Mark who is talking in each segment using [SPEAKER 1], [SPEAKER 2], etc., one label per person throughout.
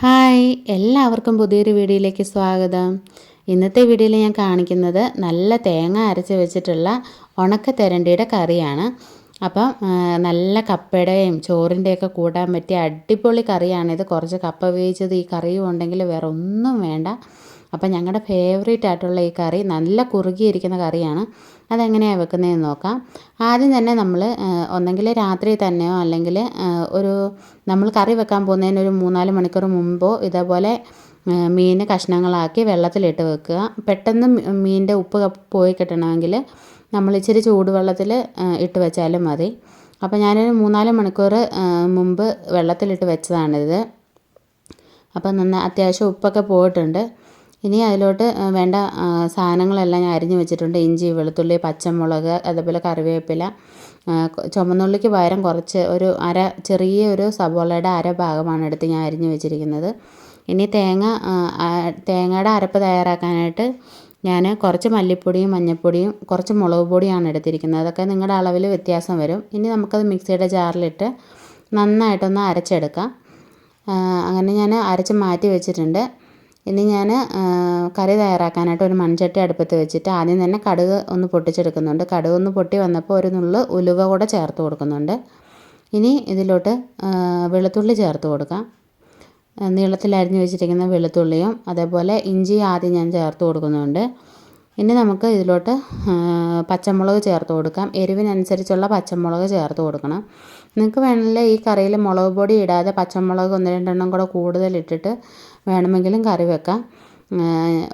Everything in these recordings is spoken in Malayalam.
[SPEAKER 1] ഹായ് എല്ലാവർക്കും പുതിയൊരു വീഡിയോയിലേക്ക് സ്വാഗതം. ഇന്നത്തെ വീഡിയോയിൽ ഞാൻ കാണിക്കുന്നത് നല്ല തേങ്ങ അരച്ച് വെച്ചിട്ടുള്ള ഉണക്ക തെരണ്ടിയുടെ കറിയാണ്. അപ്പം നല്ല കപ്പയുടെയും ചോറിന്റെയൊക്കെ കൂടാൻ പറ്റിയ അടിപൊളി കറിയാണിത് കുറച്ച് കപ്പ വേവിച്ചത് ഈ കറിയും ഉണ്ടെങ്കിൽ വേറെ ഒന്നും വേണ്ട. അപ്പം ഞങ്ങളുടെ ഫേവറേറ്റ് ആയിട്ടുള്ള ഈ കറി നല്ല കുറുകിയിരിക്കുന്ന കറിയാണ്. അതെങ്ങനെയാണ് വെക്കുന്നതെന്ന് നോക്കാം. ആദ്യം തന്നെ നമ്മൾ ഒന്നെങ്കിൽ രാത്രി തന്നെയോ അല്ലെങ്കിൽ ഒരു നമ്മൾ കറി വെക്കാൻ പോകുന്നതിന് ഒരു മൂന്നാൽ മണിക്കൂർ മുമ്പോ ഇതേപോലെ മീൻ കഷ്ണങ്ങളാക്കി വെള്ളത്തിലിട്ട് വെക്കുക. പെട്ടെന്ന് മീനിന്റെ ഉപ്പ് പോയി കിട്ടണമെങ്കിൽ നമ്മൾ ഇച്ചിരി ചൂടുവെള്ളത്തിൽ ഇട്ട് വെച്ചാലും മതി. അപ്പോൾ ഞാനൊരു മൂന്നാൽ മണിക്കൂർ മുമ്പ് വെള്ളത്തിലിട്ട് വെച്ചതാണിത്. അപ്പോൾ നന്ന അത്യാവശ്യം ഉപ്പൊക്കെ പോയിട്ടുണ്ട്. ഇനി അതിലോട്ട് വേണ്ട സാധനങ്ങളെല്ലാം ഞാൻ അരിഞ്ഞു വെച്ചിട്ടുണ്ട്. ഇഞ്ചി വെളുത്തുള്ളി പച്ചമുളക് അതുപോലെ കറിവേപ്പില ചുമന്നുള്ളിക്ക് പകരം കുറച്ച് ഒരു അര ചെറിയ ഒരു സബോളയുടെ അര ഭാഗമാണ് എടുത്ത് ഞാൻ അരിഞ്ഞു വെച്ചിരിക്കുന്നത്. ഇനി തേങ്ങ തേങ്ങയുടെ അരപ്പ് തയ്യാറാക്കാനായിട്ട് ഞാൻ കുറച്ച് മല്ലിപ്പൊടിയും മഞ്ഞൾപ്പൊടിയും കുറച്ച് മുളക് പൊടിയാണ് എടുത്തിരിക്കുന്നത്. അതൊക്കെ നിങ്ങളുടെ അളവിൽ വ്യത്യാസം വരും. ഇനി നമുക്കത് മിക്സിയുടെ ജാറിലിട്ട് നന്നായിട്ടൊന്ന് അരച്ചെടുക്കാം. അങ്ങനെ ഞാൻ അരച്ച് മാറ്റി വെച്ചിട്ടുണ്ട്. ഇനി ഞാൻ കറി തയ്യാറാക്കാനായിട്ട് ഒരു മൺചട്ടി അടുപ്പത്ത് വെച്ചിട്ട് ആദ്യം തന്നെ കടുക് ഒന്ന് പൊട്ടിച്ചെടുക്കുന്നുണ്ട്. കടുക് ഒന്ന് പൊട്ടി വന്നപ്പോൾ ഒരു നുള്ളു ഉലുവ കൂടെ ചേർത്ത് കൊടുക്കുന്നുണ്ട്. ഇനി ഇതിലോട്ട് വെളുത്തുള്ളി ചേർത്ത് കൊടുക്കാം. അരിഞ്ഞു വെച്ചിരിക്കുന്ന വെളുത്തുള്ളിയും അതേപോലെ ഇഞ്ചി ആദ്യം ഞാൻ ചേർത്ത് കൊടുക്കുന്നുണ്ട്. ഇനി നമുക്ക് ഇതിലോട്ട് പച്ചമുളക് ചേർത്ത് കൊടുക്കാം. എരിവിനനുസരിച്ചുള്ള പച്ചമുളക് ചേർത്ത് കൊടുക്കണം. നിങ്ങൾക്ക് വേണമെങ്കിൽ ഈ കറിയിൽ മുളക് പൊടി ഇടാതെ പച്ചമുളക് ഒന്ന് രണ്ടെണ്ണം കൂടെ കൂടുതൽ ഇട്ടിട്ട് വേണമെങ്കിലും കറി വെക്കാം.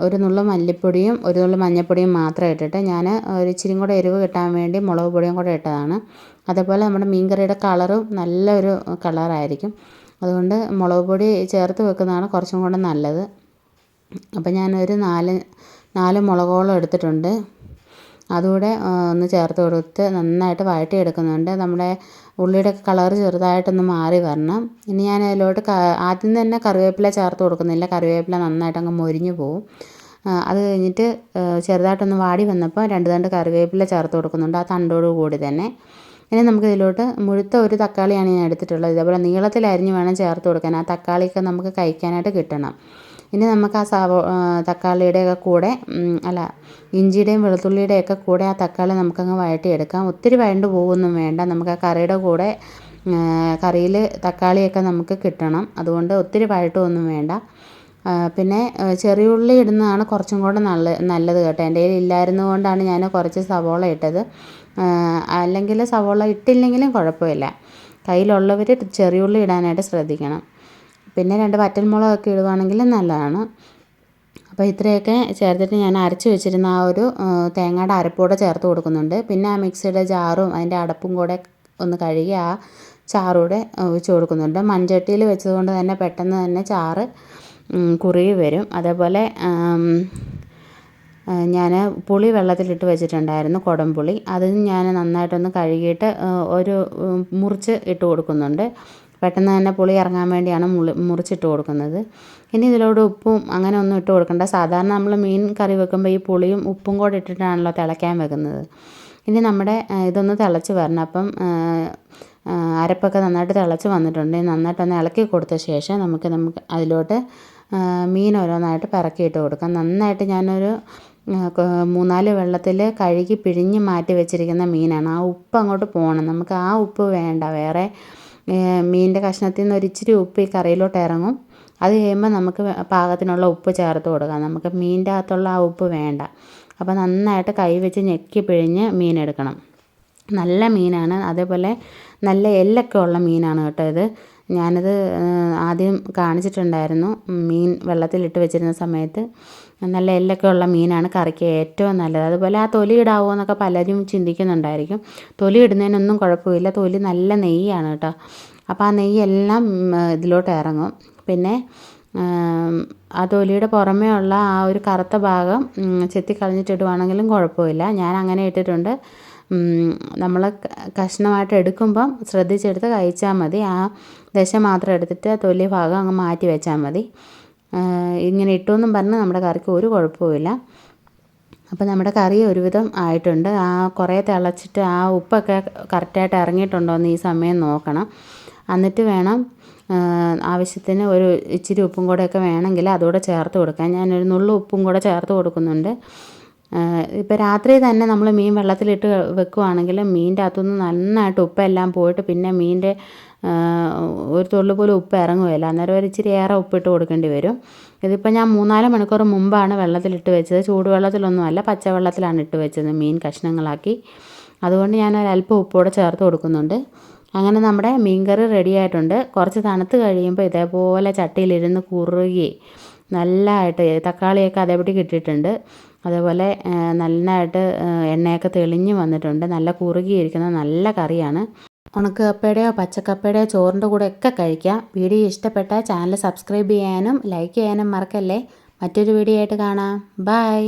[SPEAKER 1] ഒരു നുള്ളു മല്ലിപ്പൊടിയും ഒരു നുള്ളു മഞ്ഞൾപ്പൊടിയും മാത്രം ഇട്ടിട്ട് ഞാൻ ഒരു ഇച്ചിരിയും കൂടെ എരിവ് കിട്ടാൻ വേണ്ടി മുളക് പൊടിയും കൂടെ ഇട്ടതാണ്. അതേപോലെ നമ്മുടെ മീൻ കറിയുടെ കളറും നല്ലൊരു കളറായിരിക്കും. അതുകൊണ്ട് മുളക് പൊടി ചേർത്ത് വെക്കുന്നതാണ് കുറച്ചും കൂടെ നല്ലത്. അപ്പം ഞാനൊരു നാല് നാല് മുളകോളം എടുത്തിട്ടുണ്ട്. അതുകൂടെ ഒന്ന് ചേർത്ത് കൊടുത്ത് നന്നായിട്ട് വഴറ്റിയെടുക്കുന്നുണ്ട്. നമ്മുടെ ഉള്ളിയുടെ കളർ ചെറുതായിട്ടൊന്ന് മാറി വരണം. ഇനി ഞാൻ അതിലോട്ട് ആദ്യം തന്നെ കറിവേപ്പില ചേർത്ത് കൊടുക്കുന്നില്ല. കറിവേപ്പില നന്നായിട്ട് അങ്ങ് മൊരിഞ്ഞു പോവും. അത് കഴിഞ്ഞിട്ട് ചെറുതായിട്ടൊന്ന് വാടി വന്നപ്പോൾ രണ്ട് തണ്ട് കറിവേപ്പില ചേർത്ത് കൊടുക്കുന്നുണ്ട്. ആ തണ്ടോട് കൂടി തന്നെ. ഇനി നമുക്ക് ഇതിലോട്ട് മുഴുത്ത ഒരു തക്കാളിയാണ് ഞാൻ എടുത്തിട്ടുള്ളത്. ഇതേപോലെ നീളത്തിൽ അരിഞ്ഞ് വേണം ചേർത്ത് കൊടുക്കാൻ. ആ തക്കാളിയൊക്കെ നമുക്ക് കഴിക്കാനായിട്ട് കിട്ടണം. ഇനി നമുക്ക് ആ സവോ തക്കാളിയുടെയൊക്കെ കൂടെ അല്ല ഇഞ്ചിയുടെയും വെളുത്തുള്ളിയുടെയൊക്കെ കൂടെ ആ തക്കാളി നമുക്കങ്ങ് വഴറ്റിയെടുക്കാം. ഒത്തിരി വഴണ്ട് പോകുമൊന്നും വേണ്ട. നമുക്ക് ആ കറിയുടെ കൂടെ കറിയിൽ തക്കാളിയൊക്കെ നമുക്ക് കിട്ടണം. അതുകൊണ്ട് ഒത്തിരി വഴട്ടുമൊന്നും വേണ്ട. പിന്നെ ചെറിയ ഉള്ളി ഇടുന്നതാണ് കുറച്ചും കൂടെ നല്ല നല്ലത് കേട്ടോ. എന്റെ കയ്യിൽ ഇല്ലായിരുന്നത് കൊണ്ടാണ് ഞാൻ കുറച്ച് സവോള ഇട്ടത്. അല്ലെങ്കിൽ സവോള ഇട്ടില്ലെങ്കിലും കുഴപ്പമില്ല. കയ്യിലുള്ളവർ ചെറിയ ഉള്ളി ഇടാനായിട്ട് ശ്രദ്ധിക്കണം. പിന്നെ രണ്ട് വറ്റൽമുളകൊക്കെ ഇടുവാണെങ്കിൽ നല്ലതാണ്. അപ്പോൾ ഇത്രയൊക്കെ ചേർത്തിട്ട് ഞാൻ അരച്ച് വെച്ചിരുന്ന ആ ഒരു തേങ്ങയുടെ അരപ്പൂടെ ചേർത്ത് കൊടുക്കുന്നുണ്ട്. പിന്നെ ആ മിക്സിയുടെ ജാറും അതിന്റെ അടപ്പും കൂടെ ഒന്ന് കഴുകി ആ ചാറൂടെ ഒഴിച്ച് കൊടുക്കുന്നുണ്ട്. മൺചട്ടിയിൽ വെച്ചതുകൊണ്ട് തന്നെ പെട്ടെന്ന് തന്നെ ചാറ് കുറുകി വരും. അതേപോലെ ഞാൻ പുളി വെള്ളത്തിലിട്ട് വെച്ചിട്ടുണ്ടായിരുന്നു കുടംപുളി അത് ഞാൻ നന്നായിട്ടൊന്ന് കഴുകിയിട്ട് ഒരു മുറിച്ച് ഇട്ട് കൊടുക്കുന്നുണ്ട്. പെട്ടെന്ന് തന്നെ പുളി ഇറങ്ങാൻ വേണ്ടിയാണ് മുളി മുറിച്ചിട്ട് കൊടുക്കുന്നത്. ഇനി ഇതിലോട് ഉപ്പും അങ്ങനെ ഒന്നും ഇട്ട് കൊടുക്കണ്ട. സാധാരണ നമ്മൾ മീൻ കറി വെക്കുമ്പോൾ ഈ പുളിയും ഉപ്പും കൂടെ ഇട്ടിട്ടാണല്ലോ തിളയ്ക്കാൻ വെക്കുന്നത്. ഇനി നമ്മുടെ ഇതൊന്ന് തിളച്ച് വരണം. അപ്പം അരപ്പൊക്കെ നന്നായിട്ട് തിളച്ച് വന്നിട്ടുണ്ട്. നന്നായിട്ടൊന്ന് ഇളക്കി കൊടുത്ത ശേഷം നമുക്ക് നമുക്ക് അതിലോട്ട് മീൻ ഓരോന്നായിട്ട് പിറക്കിയിട്ട് കൊടുക്കാം. നന്നായിട്ട് ഞാനൊരു മൂന്നാൽ വെള്ളത്തിൽ കഴുകി പിഴിഞ്ഞ് മാറ്റി വെച്ചിരിക്കുന്ന മീനാണ്. ആ ഉപ്പ് അങ്ങോട്ട് പോകണം നമുക്ക് ആ ഉപ്പ് വേണ്ട. വേറെ മീനിന്റെ കഷ്ണത്തിൽ നിന്ന് ഒരിച്ചിരി ഉപ്പ് ഈ കറിയിലോട്ട് ഇറങ്ങും. അത് കഴിയുമ്പോൾ നമുക്ക് പാകത്തിനുള്ള ഉപ്പ് ചേർത്ത് കൊടുക്കാം. നമുക്ക് മീനിന്റെ അകത്തുള്ള ആ ഉപ്പ് വേണ്ട. അപ്പോൾ നന്നായിട്ട് കൈ വെച്ച് ഞെക്കി പിഴിഞ്ഞ് മീനെടുക്കണം നല്ല മീനാണ്. അതേപോലെ നല്ല എല്ലൊക്കെ ഉള്ള മീനാണ് കേട്ടോ ഇത്. ഞാനത് ആദ്യം കാണിച്ചിട്ടുണ്ടായിരുന്നു. മീൻ വെള്ളത്തിലിട്ട് വെച്ചിരുന്ന സമയത്ത്. നല്ല എല്ലൊക്കെ ഉള്ള മീനാണ് കറിക്ക് ഏറ്റവും നല്ലത്. അതുപോലെ ആ തൊലി ഇടാവോ എന്നൊക്കെ പലരും ചിന്തിക്കുന്നുണ്ടായിരിക്കും. തൊലി ഇടുന്നതിനൊന്നും കുഴപ്പമില്ല. തൊലി നല്ല നെയ്യാണ് കേട്ടോ. അപ്പോൾ ആ നെയ്യെല്ലാം ഇതിലോട്ട് ഇറങ്ങും. പിന്നെ ആ തൊലിയുടെ പുറമേ ഉള്ള ആ ഒരു കറുത്ത ഭാഗം ചെത്തി കളഞ്ഞിട്ടിടുവാണെങ്കിലും കുഴപ്പമില്ല. ഞാൻ അങ്ങനെ ഇട്ടിട്ടുണ്ട്. നമ്മൾ കഷ്ണമായിട്ട് എടുക്കുമ്പം ശ്രദ്ധിച്ചെടുത്ത് കഴിച്ചാൽ മതി. ആ ദശ മാത്രം എടുത്തിട്ട് തൊലി ഭാഗം അങ്ങ് മാറ്റി വെച്ചാൽ മതി. ഇങ്ങനെ ഇട്ടുവെന്നും പറഞ്ഞ് നമ്മുടെ കറിക്ക് ഒരു കുഴപ്പവുമില്ല. അപ്പോൾ നമ്മുടെ കറി ഒരുവിധം ആയിട്ടുണ്ട്. ആ കുറേ തിളച്ചിട്ട് ആ ഉപ്പൊക്കെ കറക്റ്റായിട്ട് ഇറങ്ങിയിട്ടുണ്ടോയെന്ന് ഈ സമയം നോക്കണം. എന്നിട്ട് വേണം ആവശ്യത്തിന് ഒരു ഇച്ചിരി ഉപ്പും കൂടെയൊക്കെ വേണമെങ്കിൽ അതുകൂടെ ചേർത്ത് കൊടുക്കാം. ഞാനൊരു നുള്ളു ഉപ്പും കൂടെ ചേർത്ത് കൊടുക്കുന്നുണ്ട്. ഇപ്പോൾ രാത്രി തന്നെ നമ്മൾ മീൻ വെള്ളത്തിലിട്ട് വെക്കുവാണെങ്കിൽ മീനിന്റെ അകത്തുനിന്ന് നന്നായിട്ട് ഉപ്പെല്ലാം പോയിട്ട് പിന്നെ മീനിന്റെ ഒരു തുള്ളി പോലും ഉപ്പ് ഇറങ്ങുകയില്ല. അന്നേരം ഒരു ഇച്ചിരി ഏറെ ഉപ്പിട്ട് കൊടുക്കേണ്ടി വരും. ഇതിപ്പോൾ ഞാൻ മൂന്നാൽ മണിക്കൂർ മുമ്പാണ് വെള്ളത്തിലിട്ട് വെച്ചത്. ചൂടുവെള്ളത്തിലൊന്നുമല്ല പച്ചവെള്ളത്തിലാണ് ഇട്ട് വെച്ചത് മീൻ കഷ്ണങ്ങളാക്കി. അതുകൊണ്ട് ഞാൻ ഒരല്പം ഉപ്പോടെ ചേർത്ത് കൊടുക്കുന്നുണ്ട്. അങ്ങനെ നമ്മുടെ മീൻകറി റെഡി ആയിട്ടുണ്ട്. കുറച്ച് തണുത്ത് കഴിയുമ്പോൾ ഇതേപോലെ ചട്ടിയിലിരുന്ന് കുറുകി നല്ലതായിട്ട് തക്കാളിയൊക്കെ അതേപടി കിട്ടിയിട്ടുണ്ട്. അതേപോലെ നന്നായിട്ട് എണ്ണയൊക്കെ തെളിഞ്ഞ് വന്നിട്ടുണ്ട്. നല്ല കുറുകിയിരിക്കുന്ന നല്ല കറിയാണ്. ഉണക്ക കപ്പയുടെയോ പച്ചക്കപ്പയുടെയോ ചോറിന്റെ കൂടെ ഒക്കെ കഴിക്കാം. വീഡിയോ ഇഷ്ടപ്പെട്ട ചാനൽ സബ്സ്ക്രൈബ് ചെയ്യാനും ലൈക്ക് ചെയ്യാനും മറക്കല്ലേ. മറ്റൊരു വീഡിയോ ആയിട്ട് കാണാം. ബൈ.